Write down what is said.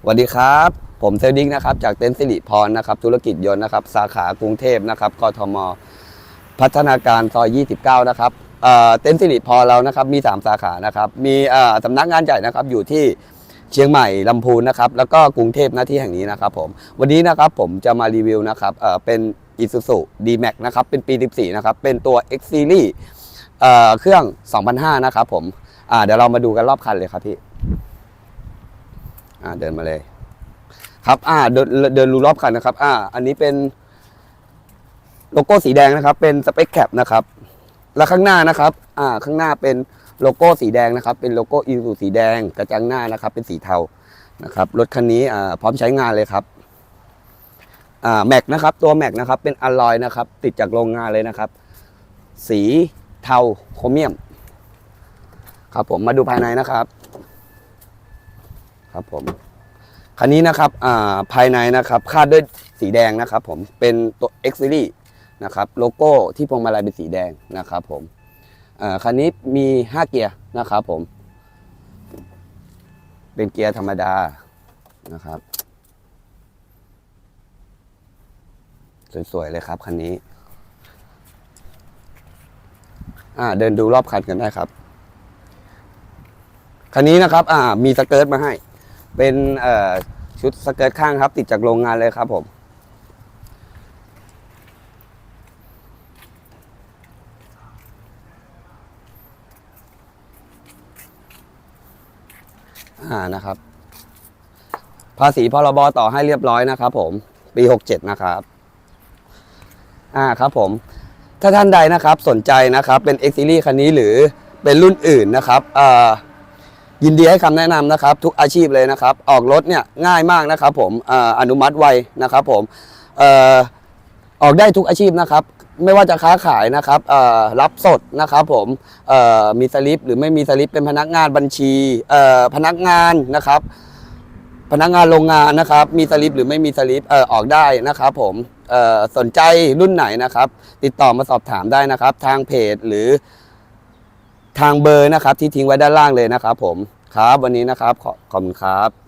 สวัสดีครับ ผมเซลดิกนะครับจากเต็นท์สิริพรนะครับ ธุรกิจยนต์นะครับ สาขากรุงเทพนะครับกทม พัฒนาการซอย 29 นะครับเอ่อเต็นท์สิริพรเรานะครับมี 3 สาขานะครับ มีเอ่อสำนักงานใหญ่นะครับอยู่ที่เชียงใหม่ลำพูนนะครับ แล้วก็กรุงเทพหน้าที่แห่งนี้นะครับผม วันนี้นะครับผมจะมารีวิวนะครับเอ่อเป็น Isuzu D-Max นะครับ เป็นปี 14 นะครับ เป็นตัว X Series เอ่อเครื่อง 2005 นะครับผม อ่าเดี๋ยวเรามาดูกันรอบคันเลยครับพี่ อ่าเดินมาเลย ครับ อ่าเดินเดินดูรอบคันนะครับ อ่า อันนี้เป็นโลโก้สีแดงนะครับ เป็นสเปคแคปนะครับ แล้วข้างหน้านะครับ อ่า ข้างหน้าเป็นโลโก้สีแดงนะครับ เป็นโลโก้อีซูสีแดง กระจังหน้านะครับ เป็นสีเทานะครับ รถคันนี้อ่าพร้อมใช้งานเลยครับอ่าแม็กนะครับ ตัวแม็กนะครับ เป็นอลลอยนะครับ ติดจากโรงงานเลยนะครับ สีเทาโครเมียม ครับผมมาดูภายในนะครับ ครับผมคันนี้นะครับอ่าภายในนะครับคาดด้วยสีแดงนะครับ ผมเป็นตัว X Series นะครับ โลโก้ที่พวงมาลัยเป็นสีแดงนะครับ ผมอ่าคันนี้มี 5 เกียร์นะครับ ผม เป็นเกียร์ธรรมดานะครับ สวยๆเลยครับคันนี้อ่าเดินดูรอบคันกันได้ครับ คันนี้นะครับอ่ามีสเกิร์ตมาให้ เป็นเอ่อชุดสเกิร์ตข้างครับ ติดจากโรงงานเลยครับผม อ่านะครับ ภาษีพรบต่อให้เรียบร้อยนะครับผม ปี 67 นะครับ อ่าครับผม ถ้าท่านใดนะครับสนใจนะครับ เป็น X Series คันนี้หรือเป็นรุ่นอื่นนะครับ เอ่อ ยินดีให้คำแนะนำนะครับ ทุกอาชีพเลยนะครับ ออกรถเนี่ยง่ายมากนะครับ ผมออนุมัติไวนะครับ ผมอออกได้ทุกอาชีพนะครับ ไม่ว่าจะค้าขายนะครับรับสดนะครับผมมีสลิปหรือไม่มีสลิปเป็นพนักงานบัญชีพนักงานนะครับ พนักงานโรงงานนะครับ มีสลิปหรือไม่มีสลิปออกได้นะครับ ผมสนใจรุ่นไหนนะครับ ติดต่อมาสอบถามได้นะครับ ทางเพจหรือ ทางเบอร์นะครับที่ทิ้งไว้ด้านล่างเลยนะครับผมครับวันนี้นะครับขอขอบคุณครับ